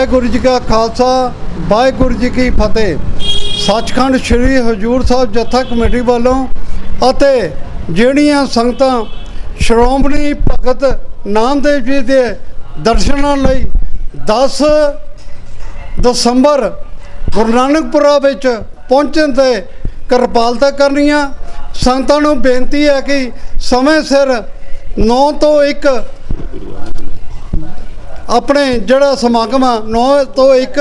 ਵਾਹਿਗੁਰੂ ਜੀ ਕਾ ਖਾਲਸਾ, ਵਾਹਿਗੁਰੂ ਜੀ ਕੀ ਫਤਿਹ। ਸੱਚਖੰਡ ਸ੍ਰੀ ਹਜੂਰ ਸਾਹਿਬ ਜੱਥਾ ਕਮੇਟੀ ਵੱਲੋਂ ਅਤੇ ਜਿਹੜੀਆਂ ਸੰਗਤਾਂ ਸ਼੍ਰੋਮਣੀ ਭਗਤ ਨਾਮਦੇਵ ਜੀ ਦੇ ਦਰਸ਼ਨਾਂ ਲਈ 10 ਦਸੰਬਰ ਗੁਰੂ ਨਾਨਕਪੁਰਾ ਵਿੱਚ ਪਹੁੰਚਣ ਤੇ ਕਿਰਪਾਲਤਾ ਕਰਨੀਆਂ, ਸੰਗਤਾਂ ਨੂੰ ਬੇਨਤੀ ਹੈ ਕਿ ਸਮੇਂ ਸਿਰ 9 ਤੋਂ 1 ਆਪਣੇ ਜਿਹੜਾ ਸਮਾਗਮ ਆ 9 ਤੋਂ 1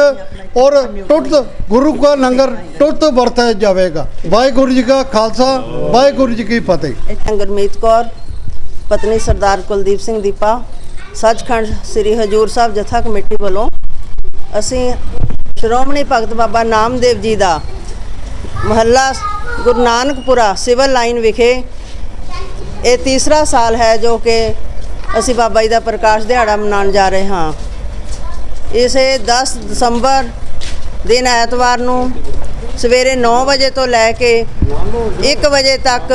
ਔਰ ਟੁੱਟ ਗੁਰੂ ਕਾ ਲੰਗਰ ਟੁੱਟ ਵਰਤਿਆ ਜਾਵੇਗਾ। ਵਾਹਿਗੁਰੂ ਜੀ ਕਾ ਖਾਲਸਾ, ਵਾਹਿਗੁਰੂ ਜੀ ਕੀ ਫਤਿਹ। ਗੁਰਮੀਤ ਕੌਰ, ਪਤਨੀ ਸਰਦਾਰ ਕੁਲਦੀਪ ਸਿੰਘ ਦੀਪਾ, ਸੱਚਖੰਡ ਸ੍ਰੀ ਹਜੂਰ ਸਾਹਿਬ ਜਥਾ ਕਮੇਟੀ ਵੱਲੋਂ ਅਸੀਂ ਸ਼੍ਰੋਮਣੀ ਭਗਤ ਬਾਬਾ ਨਾਮਦੇਵ ਜੀ ਦਾ ਮਹੱਲਾ ਗੁਰੂ ਨਾਨਕਪੁਰਾ ਸਿਵਲ ਲਾਈਨ ਵਿਖੇ ਇਹ ਤੀਸਰਾ ਸਾਲ ਹੈ ਜੋ ਕਿ ਅਸੀਂ ਬਾਬਾ ਜੀ ਦਾ ਪ੍ਰਕਾਸ਼ ਦਿਹਾੜਾ ਮਨਾਉਣ ਜਾ ਰਹੇ ਹਾਂ। ਇਸੇ 10 ਦਸੰਬਰ ਦਿਨ ਐਤਵਾਰ ਨੂੰ ਸਵੇਰੇ 9 ਵਜੇ ਤੋਂ ਲੈ ਕੇ 1 ਵਜੇ ਤੱਕ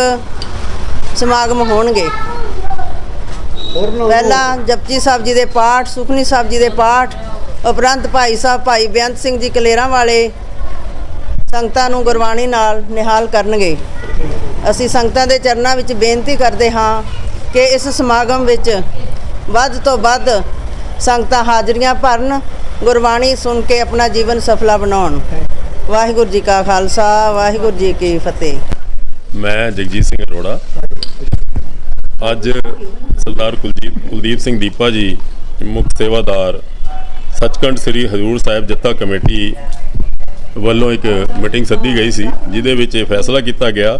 ਸਮਾਗਮ ਹੋਣਗੇ। ਪਹਿਲਾਂ ਜਪਜੀ ਸਾਹਿਬ ਜੀ ਦੇ ਪਾਠ, ਸੁਖਨੀ ਸਾਹਿਬ ਜੀ ਦੇ ਪਾਠ, ਉਪਰੰਤ ਭਾਈ ਸਾਹਿਬ, ਭਾਈ ਬੇਅੰਤ ਸਿੰਘ ਜੀ ਕਲੇਰਾਂ ਵਾਲੇ ਸੰਗਤਾਂ ਨੂੰ ਗੁਰਬਾਣੀ ਨਾਲ ਨਿਹਾਲ ਕਰਨਗੇ। ਅਸੀਂ ਸੰਗਤਾਂ ਦੇ ਚਰਨਾਂ ਵਿੱਚ ਬੇਨਤੀ ਕਰਦੇ ਹਾਂ ਕਿ ਇਸ ਸਮਾਗਮ ਵਿੱਚ ਵੱਧ ਤੋਂ ਵੱਧ ਸੰਗਤਾਂ ਹਾਜ਼ਰੀਆਂ ਭਰਨ, ਗੁਰਬਾਣੀ ਸੁਣ ਕੇ ਆਪਣਾ ਜੀਵਨ ਸਫਲਾ ਬਣਾਉਣ। ਵਾਹਿਗੁਰੂ ਜੀ ਕਾ ਖਾਲਸਾ, ਵਾਹਿਗੁਰੂ ਜੀ ਕੀ ਫਤਿਹ। ਮੈਂ ਜਗਜੀਤ ਸਿੰਘ ਅਰੋੜਾ। ਅੱਜ ਸਰਦਾਰ ਕੁਲਜੀਤ ਕੁਲਦੀਪ ਸਿੰਘ ਦੀਪਾ ਜੀ ਮੁੱਖ ਸੇਵਾਦਾਰ, ਸੱਚਖੰਡ ਸ੍ਰੀ ਹਜ਼ੂਰ ਸਾਹਿਬ ਜੱਥਾ ਕਮੇਟੀ ਵੱਲੋਂ ਇੱਕ ਮੀਟਿੰਗ ਸੱਦੀ ਗਈ ਸੀ, ਜਿਹਦੇ ਵਿੱਚ ਇਹ ਫੈਸਲਾ ਕੀਤਾ ਗਿਆ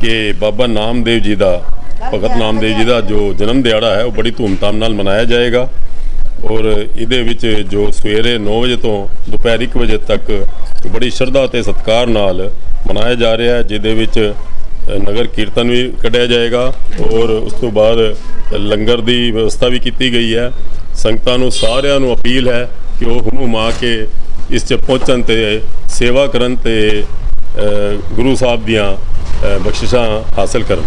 ਕਿ ਬਾਬਾ ਨਾਮਦੇਵ ਜੀ ਦਾ ਭਗਤ ਨਾਮਦੇਵ ਜੀ ਦਾ ਜੋ ਜਨਮ ਦਿਹਾੜਾ ਹੈ, ਉਹ ਬੜੀ ਧੂਮਧਾਮ ਨਾਲ ਮਨਾਇਆ ਜਾਏਗਾ। ਔਰ ਇਹਦੇ ਵਿੱਚ ਜੋ ਸਵੇਰੇ 9 ਵਜੇ ਤੋਂ ਦੁਪਹਿਰ 1 ਵਜੇ ਤੱਕ ਬੜੀ ਸ਼ਰਧਾ ਤੇ ਸਤਿਕਾਰ ਨਾਲ ਮਨਾਇਆ ਜਾ ਰਿਹਾ ਹੈ, ਜਿਹਦੇ ਵਿੱਚ ਨਗਰ ਕੀਰਤਨ ਵੀ ਕੱਢਿਆ ਜਾਏਗਾ। ਔਰ ਉਸ ਤੋਂ ਬਾਅਦ ਲੰਗਰ ਦੀ ਵਿਵਸਥਾ ਵੀ ਕੀਤੀ ਗਈ ਹੈ। ਸੰਗਤਾਂ ਨੂੰ ਸਾਰਿਆਂ ਨੂੰ ਅਪੀਲ ਹੈ ਕਿ ਉਹ ਹੁਮਾ ਕੇ ਇਸ 'ਚ ਪਹੁੰਚਣ ਤੇ ਸੇਵਾ ਕਰਨ ਤੇ ਗੁਰੂ ਸਾਹਿਬ ਦੀਆਂ ਬਖਸ਼ਿਸ਼ਾਂ ਹਾਸਲ ਕਰਨ।